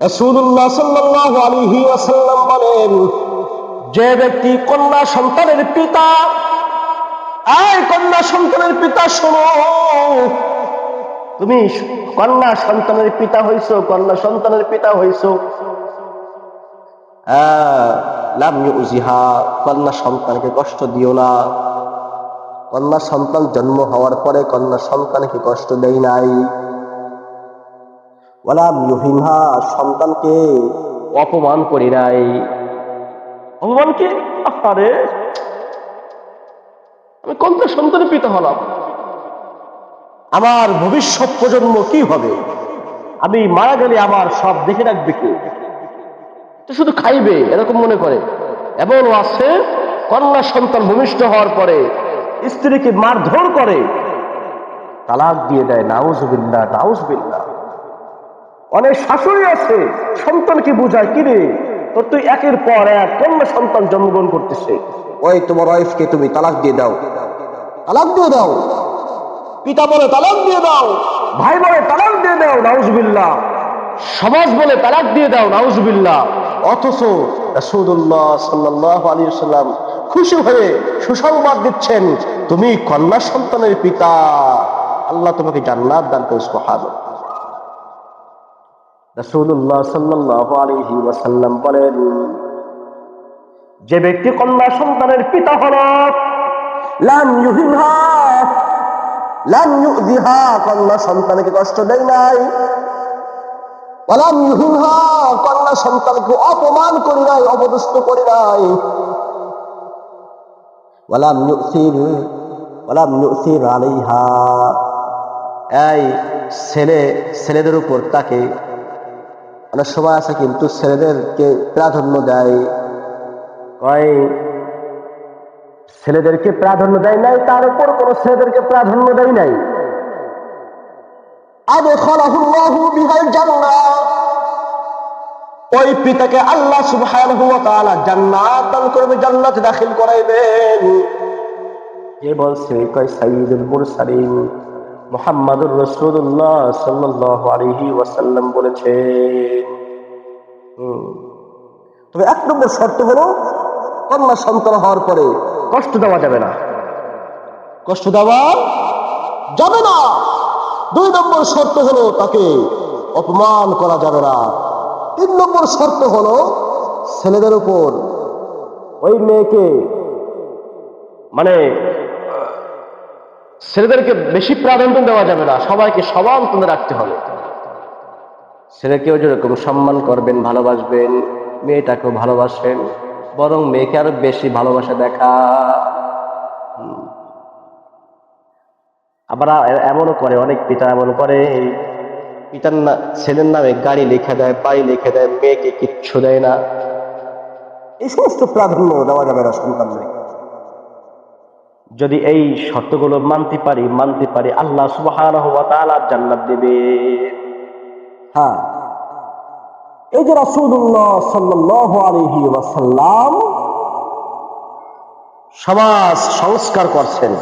রাসূলুল্লাহ বলেন, যে ব্যক্তি কন্যা সন্তানের পিতা, আয় কন্যা সন্তানের পিতা, শোনো, তুমি কন্যা সন্তানের পিতা হইছো, কন্যা সন্তানের পিতা হইছো। কন্যা সন্তানকে কষ্ট দিও না। কন্যা সন্তান জন্ম হওয়ার পরে কন্যা সন্তানকে কষ্ট দেয় নাই। সন্তানকে অপমান করি নাই। অপমান কি? আরে আমি কন্যা সন্তানের পিতা হলাম। আমার ভবিষ্যৎ প্রজন্ম কি হবে? আমি মারা গেলে আমার সব দেখে রাখবে কে? তো শুধু খাইবে এরকম মনে করে। এমনও আছে কন্যা সন্তান ভূমিষ্ঠ হওয়ার পরে স্ত্রীকে মারধর করে। তালাক দিয়ে দেয় নাউজবিল্লা নাউজবিল্লা অনেক শাশুড়ি আছে সন্তানকে বুঝায় কি রে তোর তুই একের পর এক কন্যা সন্তান জন্মগ্রহণ করতেছে? ওই তোমার ওয়াইফকে তুমি তালাক দিয়ে দাও। তালাক দিয়ে দাও। পিতা বলে তালাক দিয়ে দাও। ভাই বলে তালাক দিয়ে দাও নাউজবিল্লা সমাজ বলে তালাক দিয়ে দাও নাউজবিল্লা অথচ রাসূলুল্লাহ সাল্লাল্লাহু আলাইহি সাল্লাম খুশি হয়ে সুসংবাদ দিচ্ছেন তুমি কন্যা সন্তানের পিতা। আল্লাহ তোমাকে জান্নাত দান করে সুবহানাল্লাহ রাসূলুল্লাহ সাল্লাল্লাহু আলাইহি ওয়াসাল্লাম বলেন, যে ব্যক্তি কন্যা সন্তানের পিতা হল কন্যা সন্তানকে কষ্ট দেয় নাই। কন্যা সন্তানকে অপমান করি নাই, অপদস্থ করি নাই। ছেলে, ছেলেদের উপর তাকে অনেক সময় আছে কিন্তু ছেলেদেরকে প্রাধান্য দেয়। কয়? ছেলেদেরকে প্রাধান্য দেয় নাই, তার উপর কোন ছেলেদেরকে প্রাধান্য দেয় নাই। ওই পিতাকে আল্লাহ সুবহানাহু জান্নাত দান করবে জান্নাতে দাখিল করাইবেন। কে বলছে? কয় সাইয়্যিদুল মুরসালিন। মুহাম্মাদুর রাসূলুল্লাহ সাল্লাল্লাহু আলাইহি ওয়াসাল্লাম বলেছেন। তবে এক নম্বর শর্ত হলো, কন্যা সন্তান হওয়ার পরে কষ্ট দেওয়া যাবে না। কষ্ট দেওয়া যাবে না। দুই নম্বর শর্ত হলো, তাকে অপমান করা যাবে না। তিন নম্বর শর্ত হলো, ছেলেদের উপর ওই মেয়েকে মানে ছেলেদেরকে বেশি প্রাধান্য দেওয়া যাবে না, সবাইকে সমান তুলে রাখতে হবে। ছেলেকেও যেরকম সম্মান করবেন, ভালোবাসবেন, মেয়েটাকেও ভালোবাসেন, বরং মেয়েকে আরও বেশি ভালোবাসা দেখা। আবার এমনও করে, অনেক পিতা এমন করে পিতার না, ছেলের নামে গাড়ি লিখে দেয়, বাড়ি লিখে দেয়, মেয়েকে কিচ্ছু দেয় না। এই সমস্ত প্রাধান্য দেওয়া যাবে না সন্তানদের যদি এই শর্তগুলো মানতে পারি মানতে পারি, আল্লাহ তাআলা জান্নাত দেবে। হ্যাঁ। এই যে রাসূলুল্লাহ সাল্লাল্লাহু আলাইহি ওয়াসাল্লাম সমাজ সংস্কার করছেন,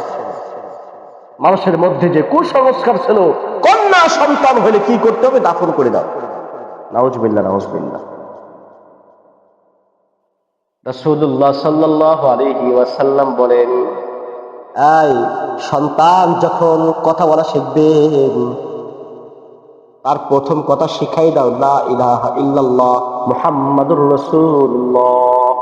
মানুষের মধ্যে যে কুসংস্কার ছিল, কন্যা সন্তান হলে কি করতে হবে? দাফন করে দাও। নাউজবিল্লাহ নাউজবিল্লাহ। রাসূলুল্লাহ সাল্লাল্লাহু আলাইহি ওয়াসাল্লাম বলেন সন্তান যখন কথা বলা শিখবে, তার প্রথম কথা শিখাই দাও, লা ইলাহা ইল্লাল্লাহ মুহাম্মাদুর রাসূলুল্লাহ।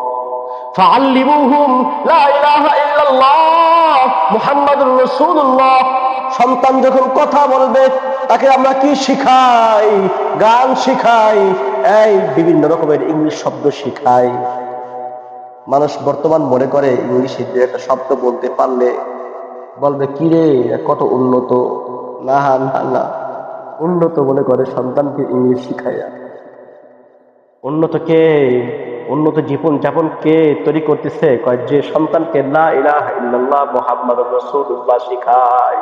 ফাআল্লিমুহুম, লা ইলাহা ইল্লাল্লাহ মুহাম্মাদুর রাসূলুল্লাহ। সন্তান যখন কথা বলবে, তাকে আমরা কি শিখাই? গান শিখাই। এই বিভিন্ন রকমের ইংলিশ শব্দ শিখাই। মানুষ বর্তমান মনে করে ইংলিশে যে একটা শব্দ বলতে পারলে বলবে, কি রে কত উন্নত? না না না। উন্নত মনে করে সন্তানকে ইংলিশ শিখাইয়া। উন্নত কে? উন্নত জীবন যাপন কে তৈরি করতেছে? কয় যে সন্তানকে লা ইলাহা ইল্লাল্লাহ মুহাম্মাদুর রাসূলুল্লাহ শিখায়।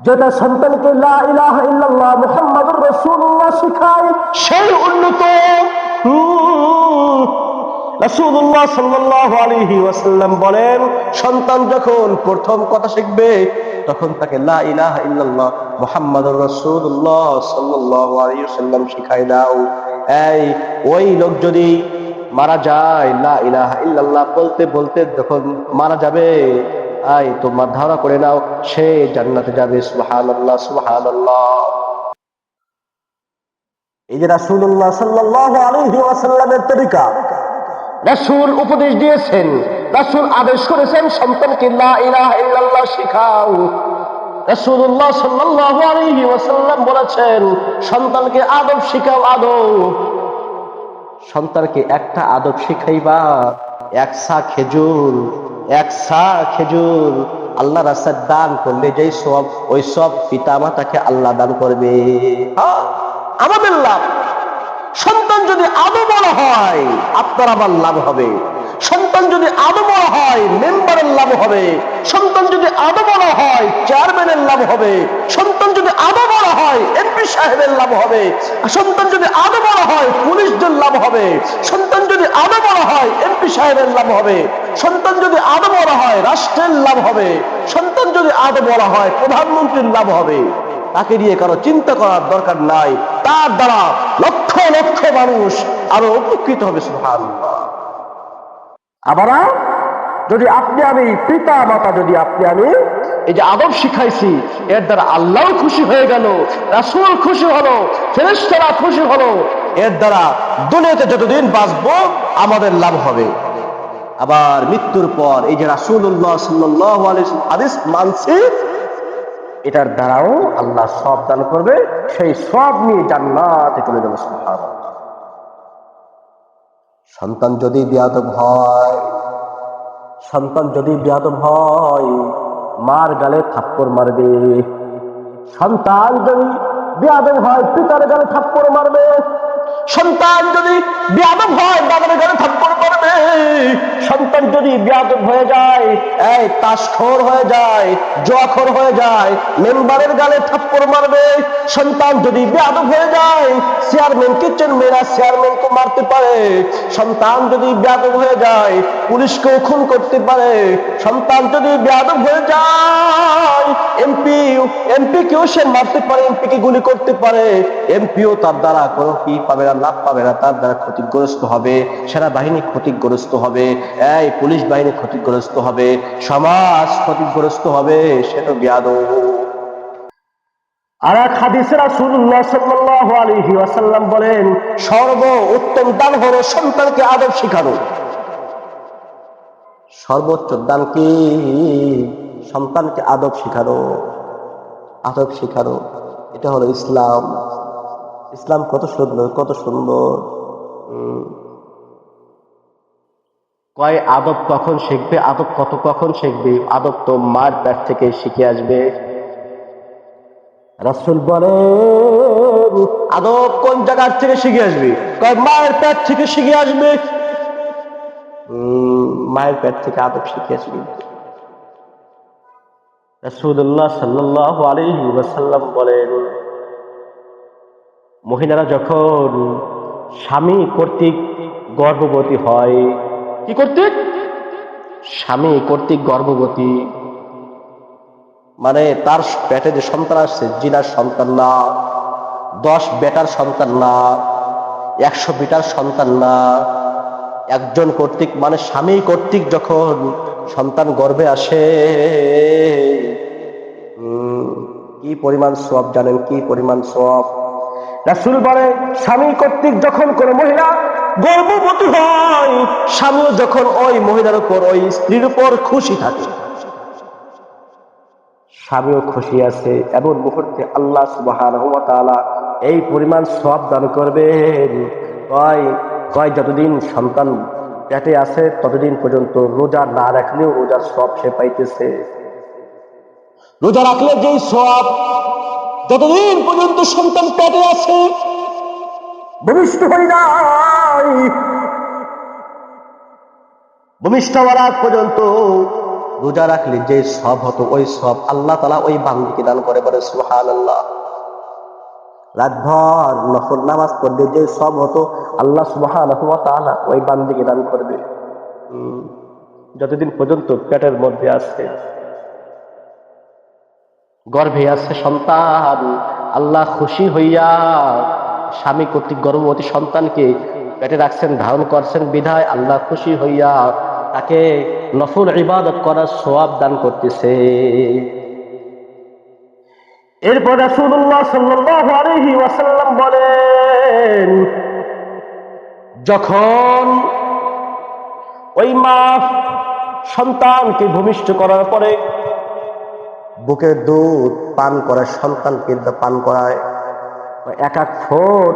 যেটা সন্তানকে লা ইলাহা ইল্লাল্লাহ মুহাম্মাদুর রাসূলুল্লাহ শিখায়, সেই উন্নত। রাসূলুল্লাহ সাল্লাল্লাহু আলাইহি ওয়াসাল্লাম বলেন, সন্তান যখন প্রথম কথা শিখবে, তখন তাকে লা ইলাহা ইল্লাল্লাহ মোহাম্মদ রসুল্লাহ সাল্লাম শিখাই দাও। এই, ওই লোক যদি মারা যায়, লা ইলাহা ইল্লাল্লাহ বলতে বলতে যখন মারা যাবে আই তোমার ধারণা করে নাও, সে জান্নাতে যাবে, সুবহানাল্লাহ সুবহানাল্লাহ। এই যে রাসূলুল্লাহ সাল্লাল্লাহু আলাইহি ওয়াসাল্লামের তরিকা রাসূল উপদেশ দিয়েছেন রাসূল আদেশ করেছেন সন্তানকে লা ইলাহা ইল্লাল্লাহ শেখাও। রাসূলুল্লাহ সাল্লাল্লাহু আলাইহি ওয়াসাল্লাম বলেছেন সন্তানকে আদব শেখাও আদব। সন্তানকে একটা আদব শিখাইবা এক সা খেজুর এক সা খেজুর। আল্লাহ রাস্তায় দান করলে যেই সব ওই সব পিতা মাতাকে আল্লাহ দান করবে। হ্যাঁ, আমাদের লাভ। সন্তান যদি আদো বড় হয়, আপনার আবার লাভ হবে। সন্তান যদি আদো বড় হয়, মেম্বারের লাভ হবে। সন্তান যদি আদো বড় হয়, চেয়ারম্যানের লাভ হবে। সন্তান যদি আদো বড় হয়, এমপি সাহেবের লাভ হবে। সন্তান যদি আদো বড় হয়, পুলিশদের লাভ হবে। সন্তান যদি আদো বড় হয়, এমপি সাহেবের লাভ হবে। সন্তান যদি আদো বড় হয়, রাষ্ট্রের লাভ হবে। সন্তান যদি আদো বড় হয়, প্রধানমন্ত্রীর লাভ হবে। তাকে নিয়ে কারও চিন্তা করার দরকার নাই। তার দ্বারা লক্ষ লক্ষ মানুষ আরও উপকৃত হবে সুবহানাল্লাহ। আবার যদি আপনি আমি পিতা মাতা যদি আপনি আমি এই যে আদব শিখাইছি এর দ্বারা আল্লাহ খুশি হয়ে গেল রাসূল খুশি হলো ফেরেশতারা খুশি হলো এর দ্বারা দুনিয়াতে যতদিন বাঁচবো আমাদের লাভ হবে। আবার মৃত্যুর পর এই যে সাল্লাল্লাহু আলাইহি ওয়াসাল্লাম হাদিস মানছি এটার দ্বারাও আল্লাহ সব দান করবে, সেই সব নিয়ে জান্নাতে চলে যাবে সন্তান যদি বিয়াদব হয়, সন্তান যদি বিয়াদব হয়, মার গালে থাপ্পড় মারবে। সন্তান যদি বিয়াদব হয়, পিতার গালে থাপ্পড় মারবে। সন্তান যদি বিয়াদব হয় বাবার গালে থাপ্পড় মারবে। সন্তান যদি বিয়াদব হয়ে যায়, এই তাসখোর হয়ে যায়, জোয়াখোর হয়ে যায়, মেম্বারের গালে থাপ্পড় মারবে। সন্তান যদি বিয়াদব হয়ে যায়, চেয়ারম্যান কিচেন মেয়েরা চেয়ারম্যানকে মারতে পারে। সন্তান যদি বিয়াদব হয়ে যায় পুলিশকেও খুন করতে পারে। সন্তান যদি বিয়াদব হয়ে যায়, এমপি এমপি কেউ সে মারতে পারে, এমপি কে গুলি করতে পারে। এমপিও তার দ্বারা কোনো কি পাবে না লাভ পাবে না তার দ্বারা ক্ষতিগ্রস্ত হবে সেনাবাহিনী ক্ষতিগ্রস্ত হবে এই পুলিশ বাহিনী ক্ষতিগ্রস্ত হবে সমাজ ক্ষতিগ্রস্ত হবে সেটা বিয়াদব। আর এক হাদিসে রাসূলুল্লাহ সাল্লাল্লাহু আলাইহি ওয়াসাল্লাম বলেন সর্ব উত্তম দান হলো সন্তানকে আদব শিখানো। সর্বোচ্চ দান কি? সন্তানকে আদব শিখানো আদব শিখানো এটা হলো ইসলাম। ইসলাম কত সুন্দর কত সুন্দর। কয় আদব কখন শিখবে আদব কত কখন শিখবে আদব তো মার পেট থেকে শিখে আসবে। রাসুল বলেন আদব কোন জায়গার থেকে শিখে আসবে? কয় মায়ের পেট থেকে শিখে আসবে। মায়ের পেট থেকে আদব শিখে আসবে। রাসূলুল্লাহ সাল্লাল্লাহু আলাইহি ওয়াসাল্লাম বলেন মহিলারা যখন স্বামী কর্তৃক গর্ভবতী হয়, কি কর্তৃক? স্বামী কর্তৃক গর্ভবতী। মানে তার পেটে যে সন্তান আসছে, জিনার সন্তান না, দশ বেটার সন্তান না, একশো বিটার সন্তান না, একজন কর্তৃক মানে স্বামী কর্তৃক যখন সন্তান গর্ভে আসে কি পরিমাণ সব জানেন, কি পরিমাণ সব রাসুল বলে স্বামী কর্তৃক যখন কোন মহিলা গর্ভবতী হয়, স্বামীও যখন ওই মহিলার উপর, ওই স্ত্রীর উপর খুশি থাকে। স্বামীও খুশি আছে, এমন মুহূর্তে আল্লাহ তাআলা এই পরিমাণ সব দান করবেন। কয় যতদিন সন্তান পেটে আছে, ততদিন পর্যন্ত রোজা না রাখলেও রোজার সব সে পাইতেছে। রোজা রাখলে যেই সব যতদিন পর্যন্ত সন্তান পেটে আছে, ভূমিষ্ঠ হই নাই। ভূমিষ্ঠ হওয়ার আগ পর্যন্ত রোজা রাখলে যে সব হতো, ওই সব আল্লাহ তালা ওই বান্দিকে দান করে বলে সুহান আল্লাহ রাতভর নফল নামাজ পড়লে যে সব হতো, আল্লাহ সুবহান ওই বান্দিকে দান করবে। যতদিন পর্যন্ত পেটের মধ্যে আছে গর্ভে আছে সন্তান, আল্লাহ খুশি হইয়া স্বামী কর্তৃক গর্ভবতী সন্তানকে পেটে রাখছেন, ধারণ করছেন, বিধায় আল্লাহ খুশি হইয়া তাকে নফল ইবাদত করার সোয়াব দান করতেছে। এরপর বলেন, যখন ওই মা সন্তানকে ভূমিষ্ঠ করার পরে বুকের দুধ পান করায় সন্তানকে পান করায়। এক এক ফোট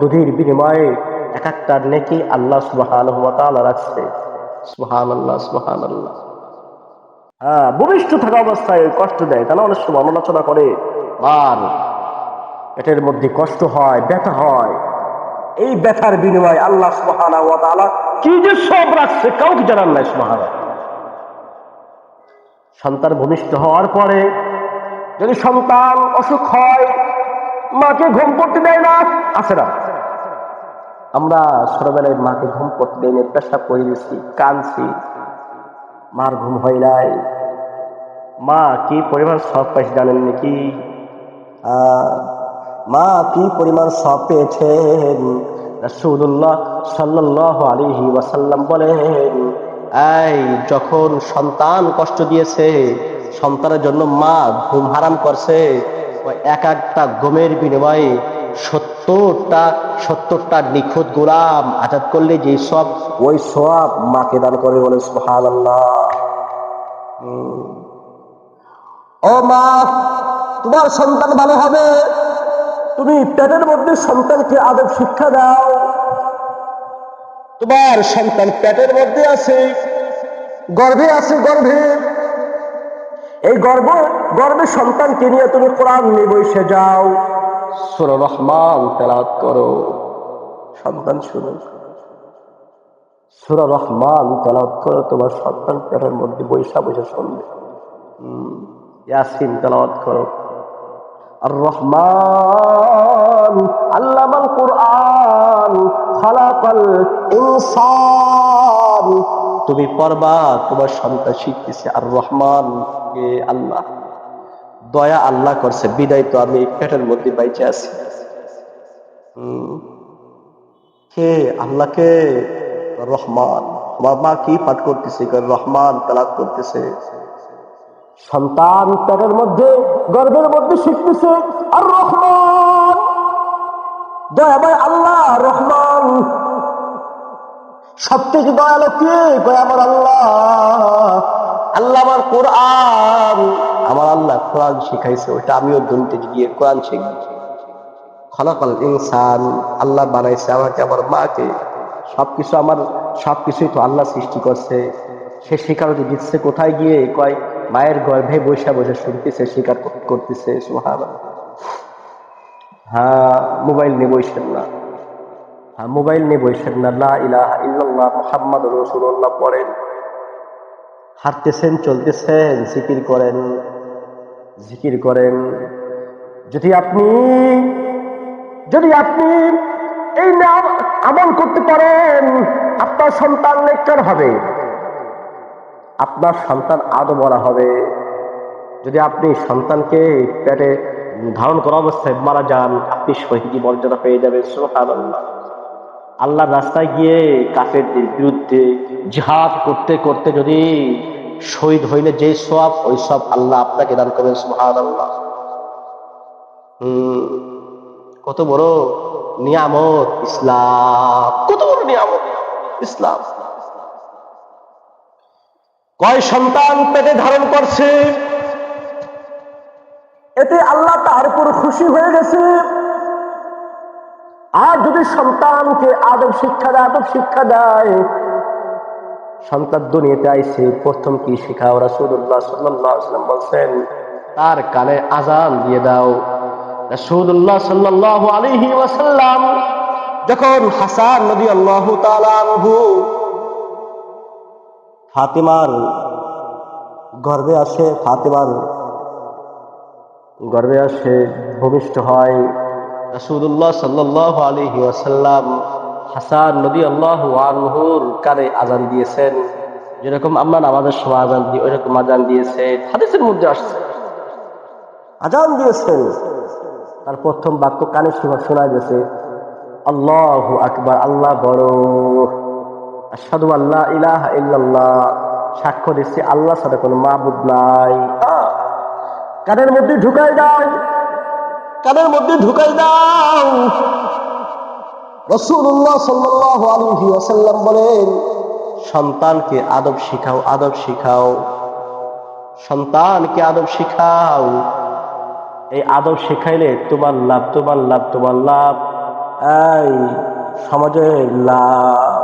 দুধের বিনিময়ে এক একটা নেকি আল্লাহ সুবহানাহু ওয়া তাআলা রাখছে। সুবহানাল্লাহ সুবহানাল্লাহ। হ্যাঁ ভূমিষ্ঠ থাকা অবস্থায় কষ্ট দেয়, তাহলে অনেক সময় আলোচনা করে আর পেটের মধ্যে কষ্ট হয়, ব্যথা হয়। এই ব্যথার বিনিময়ে আল্লাহ তাআলা কি যে সব রাখছে, কাউকে জানান নাই সুবহানাল্লাহ। সন্তান ভূমিষ্ঠ হওয়ার পরে যদি সন্তান অসুখ হয়, মাকে ঘুম করতে দেয় না আছে না। আমরা ছোটবেলায় মাকে ঘুম করতে দেয় না করে দিচ্ছি কানছি মার ঘুম হয় নাই। মা কি পরিমাণ সব পাইছে জানেন নাকি? মা কি পরিমাণ সব পেয়েছেন? রাসূলুল্লাহ সাল্লাল্লাহু আলাইহি ওয়াসাল্লাম বলেন এই, যখন সন্তান কষ্ট দিয়েছে, সন্তানের জন্য মা ঘুম হারাম করছে এক একটা ঘুমের বিনিময়ে সত্তরটা সত্তরটা নিখুঁত গোলাম আজাদ করলে যে সব, ওই সব মাকে দান করে বলে সুবহানাল্লাহ। ও মা, তোমার সন্তান ভালো হবে। তুমি পেটের মধ্যে সন্তানকে আদব শিক্ষা দাও। তোমার সন্তান পেটের মধ্যে আছে, গর্ভে আছে, গর্ভে। এই গর্ভ গর্ভে সন্তানকে নিয়ে তুমি কোরআন নিয়ে বসে যাও। সুর রহমান তেলাওয়াত করো। সন্তান শুনো। সুর রহমান তেলাত করো, তোমার সন্তান পেটের মধ্যে বৈশা বসে শুনবে। ইয়াসিন তেলাওয়াত করো। আর রহমান আল্লামাল কোরআন, খালাকাল ইনসান। তুমি পড়বা, তোমার সন্তান শিখতেছে আর রহমান কে আল্লাহ। দয়া আল্লাহ করছে, বিদায় তো আমি পেটের মধ্যে বাইচে আছি। কে আল্লাহকে, রহমান। আমার মা কি পাঠ করতেছে? রহমান তালাক করতেছে। সন্তান পেটের মধ্যে, গর্বের মধ্যে শিখতেছে, আর রহমান। দয়াময় আল্লাহ, রহমান। সবথেকে দয়ালু কে? আমার আল্লাহ। আল্লাহ আমার কোরআন। আমার আল্লাহ কোরআন শিখাইছে ওটা আমিও দুনতে গিয়ে কোরআন শিখি। খলাকল ইনসান, আল্লাহ বানাইছে আমাকে, আমার মাকে। সবকিছু আমার, সবকিছুই তো আল্লাহ সৃষ্টি করছে। সে স্বীকারতি দিচ্ছে, কোথায় গিয়ে? কয় মায়ের গর্ভে বসে বসে শুনতেছে, স্বীকার করতেছে সুহাব হ্যাঁ মোবাইল নিয়ে বসেন না। হ্যাঁ মোবাইল নিয়ে বসেন না। লা ইলাহা ইল্লাল্লাহ, মুহাম্মদ রাসূলুল্লাহ পড়েন। হাঁটতেছেন, চলতেছেন, জিকির করেন জিকির করেন। যদি আপনি যদি আপনি এই নাম আমল করতে পারেন, আপনার সন্তান নেককার হবে। আপনার সন্তান আদো বলা হবে। যদি আপনি সন্তানকে পেটে ধারণ করা অবস্থায় মারা যান, আপনি শহীদি মর্যাদা পেয়ে যাবেন, সুবহানাল্লাহ। আল্লাহর রাস্তায় গিয়ে কাফেরদের বিরুদ্ধে জিহাদ করতে করতে যদি শহীদ হইলে যে সব ওই সব আল্লাহ আপনাকে দান করবেন, সুবহানাল্লাহ। হুম, কত বড় নিয়ামত ইসলাম, কত বড় নিয়ামত ইসলাম। কয় সন্তান পেটে ধারণ করছে? এতে আল্লাহ তার উপর খুশি হয়ে গেছে। আর যদি সন্তানকে আদব শিক্ষা দেয়, আদব শিক্ষা দেয়, সন্তান দুনিয়াতে আইসে প্রথম কি শেখাও? আলাইহি ওয়াসাল্লাম বলছেন, তার কানে আজান দিয়ে দাও। রাসূলুল্লাহ সাল্লাল্লাহু আলাইহি ওয়াসাল্লাম যখন হাসান তাআলা আনহু ফাতিমার গর্ভে আসে, ফাতেমার গর্ভে আসে, ভূমিষ্ঠ হয়। রাসূলুল্লাহ সাল্লাল্লাহু আলাইহি ওয়াসাল্লাম হাসান নদী আল্লাহ আনহুর কানে আজান দিয়েছেন। যেরকম আমরা নামাজের সময় আজান দিই, ওইরকম আজান দিয়েছে হাদিসের মধ্যে আসছে। আজান দিয়েছেন। তার প্রথম বাক্য কানে শোনা গেছে, আল্লাহ আকবার, আল্লাহ বড়। আসাদু আল্লাহ ইলাহ ইল্লাল্লাহ। সাক্ষ্য দিচ্ছি আল্লাহ সাথে কোনো মাহবুদ নাই! কানের মধ্যে ঢুকাই দাও। কানের মধ্যে ঢুকাই দাও। রসুল্লাহ সাল্লাহ আলহি আসাল্লাম বলেন, সন্তানকে আদব শিখাও আদব শিখাও। সন্তানকে আদব শিখাও। এই আদব শেখাইলে তোমার লাভ তোমার লাভ তোমার লাভ। এই সমাজের লাভ।